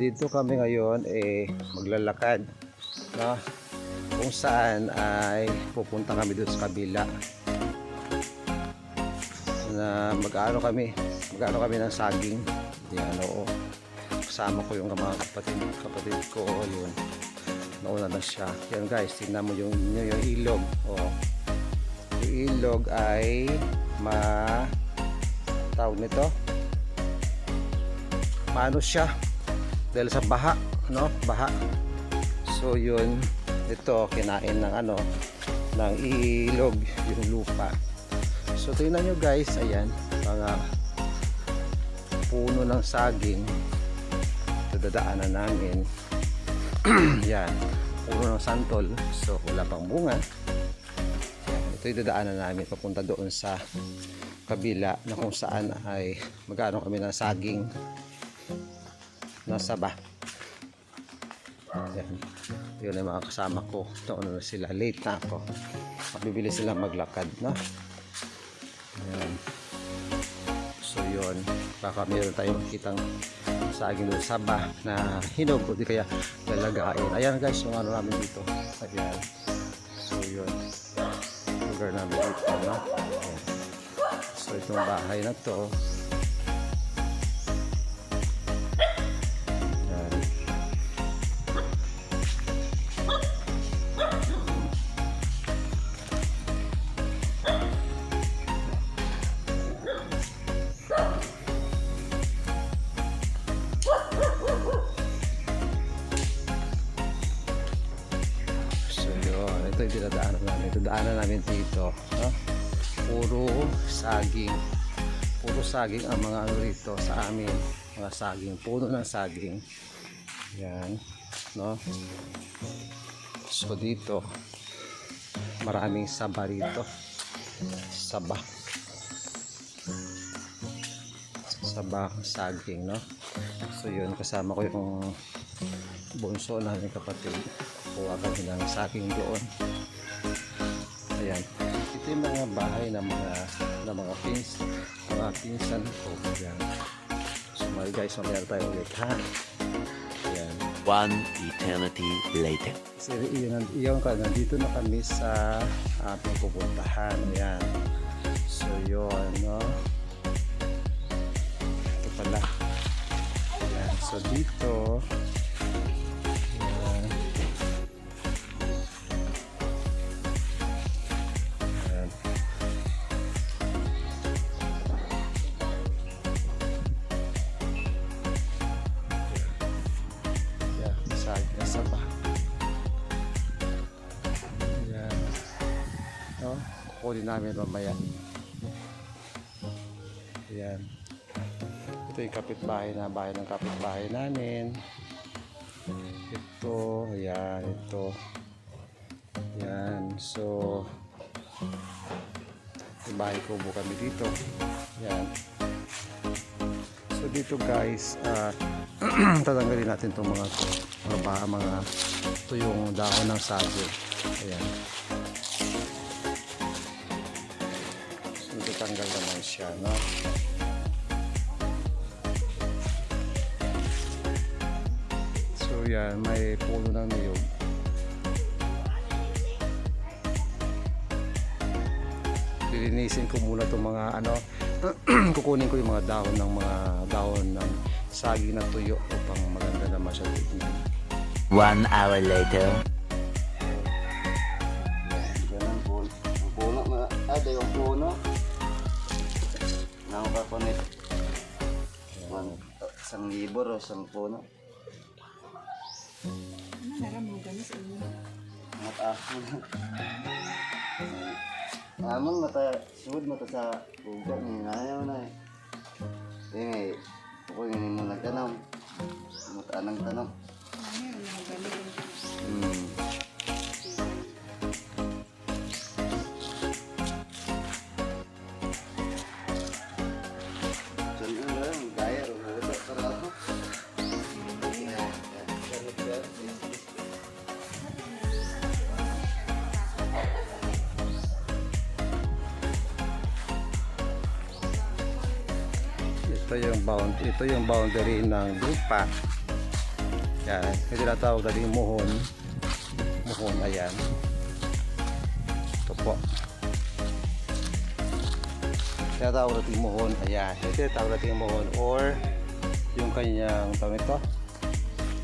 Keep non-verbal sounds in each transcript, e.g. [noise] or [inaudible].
Nandito kami ngayon eh maglalakad no? kung saan ay pupunta kami doon sa kabila. Na mag-ano kami mag-ano kami ng saging. Yan oo. Kasama ko yung mga kapatid kapatid ko yun. Nauna na siya. Yan guys tingnan mo yung, yung, yung ilog oh. yung ilog ay ma tawag nito? Paano siya dahil sa baha no baha. So yun. Ito kinain ng ano ng ilog yung lupa. So tingnan nyo guys. Ayan mga puno ng saging. Dadaanan namin. [clears throat] Yan puno ng santol. So wala pang bunga. Ito yung dadaanan namin papunta doon sa kabila na kung saan ay magkano kami ng saging nasa ba? Yan. Yun ang mga kasama ko. Noon na sila. Late na ako. Mabibili sila maglakad no? Yan so yun. Baka meron tayong makitang saging doon sa ba na hinog o di kaya lalagain. Ayan guys yung ano namin dito. Ayan. So yun. Lugar namin dito no? Ayan. so itong bahay na to ito yung dinadaanan namin. Ito daanan namin dito. No? Puro saging. Puro saging ang mga ano rito sa amin. Mga saging. Puno ng saging. Yan. No? So dito, maraming saba rito. Saba. Saba saging, no? So yun, kasama ko yung bunso namin kapatid kuha kami ng saging doon. Ayan. Ito yung mga bahay ng mga ng mga pins mga pinsan ko. Ayan. So mga guys mamaya tayo ulit ha? Ayan. One eternity later. kasi iyon, iyon ka nandito na kami sa ating pupuntahan. Ayan. So yun no? Ito pala. Ayan. So dito na saba. Yan. No? Kukunin namin mamaya. Yan. Ito yung kapitbahay na bahay ng kapitbahay namin. Ito, yan, ito. Yan, so yung bahay ko kami dito. Yan. Dito guys, ah [clears throat] tatanggalin natin itong mga mga baha, mga ito yung dahon ng sago. Ayan. So tatanggal naman siya, no? So yan, may puno ng niyog. Lilinisin ko muna itong mga ano, [clears throat] kukunin ko yung mga dahon ng mga dahon ng saging na tuyo upang maganda naman siya tignan. One hour later. Yan ang puno. Ang puno na. Ada yung puno. Nakakakonit. One, isang libo o isang puno. Mataas mo na. [laughs] Amang mata, sud mata sa buga ni ayaw na eh, ako yung mo nagtanong. Mata anang tanong. Hmm. Ito yung bound, ito yung boundary ng lupa Yan. Ito tinatawag natin muhon. Muhon, ayan. Ito po. Tinatawag natin muhon, ayan. Ito tinatawag natin muhon or yung kanyang, tawag ito,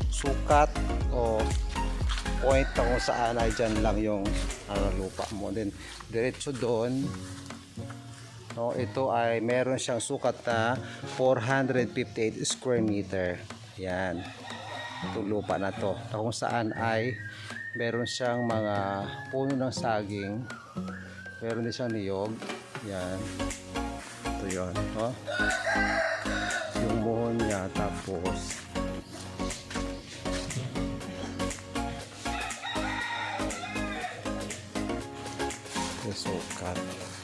sukat o point na kung saan ay dyan lang yung ano, lupa mo. Then, diretso doon, no, ito ay meron siyang sukat na 458 square meter. Yan. Itong lupa na to. Na kung saan ay meron siyang mga puno ng saging. Meron din siyang niyog. Yan. Ito yun. No? Yung muhon niya. Tapos, sukat. Yan.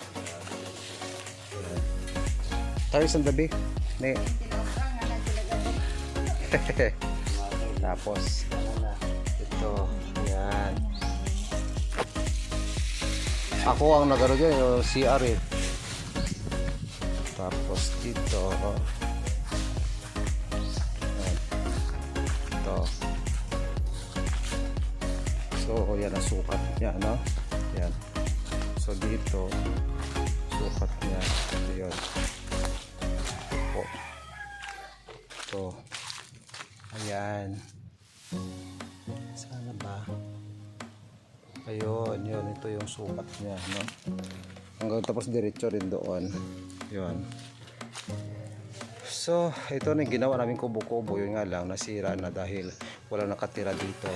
Tayo sa gabi. Ne. [laughs] Tapos, ito. Yan. Ako ang nagaro dyan, yung CR eh. Tapos dito. Ito. So, yan ang sukat niya, no? Yan. So, dito, sukat niya. Ito yun. Po. Ito. Ayan. Sana ba? Ayun, yun. Ito yung sukat niya, no? Hanggang tapos diretso rin doon. Yun. So, ito na yung ginawa namin kubo-kubo. Yun nga lang, nasira na dahil wala nakatira dito.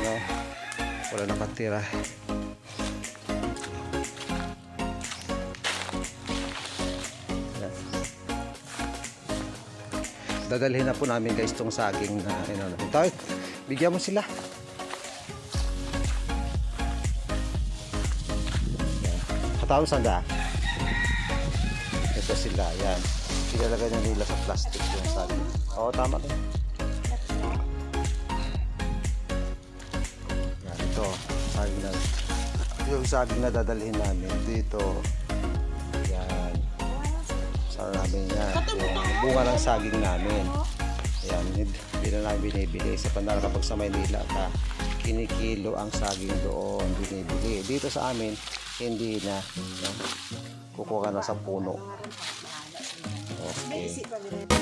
No? Wala nakatira. Dadalhin na po namin guys tong saging na ano natin. Bigyan mo sila. Yan. Katawang sanda. Ito sila, yan. Ilalagay na nila sa plastic yung saging. Oo, tama din. Yan, ito. Saging na. Yung saging na dadalhin namin dito. Yan. Sa namin yan. Yung bunga ng saging namin. Ayan, hindi na namin binibili. Sa pandara kapag sa Maynila ka, kinikilo ang saging doon, binibili. Dito sa amin, hindi na. No? Kukuha ka na sa puno. Okay.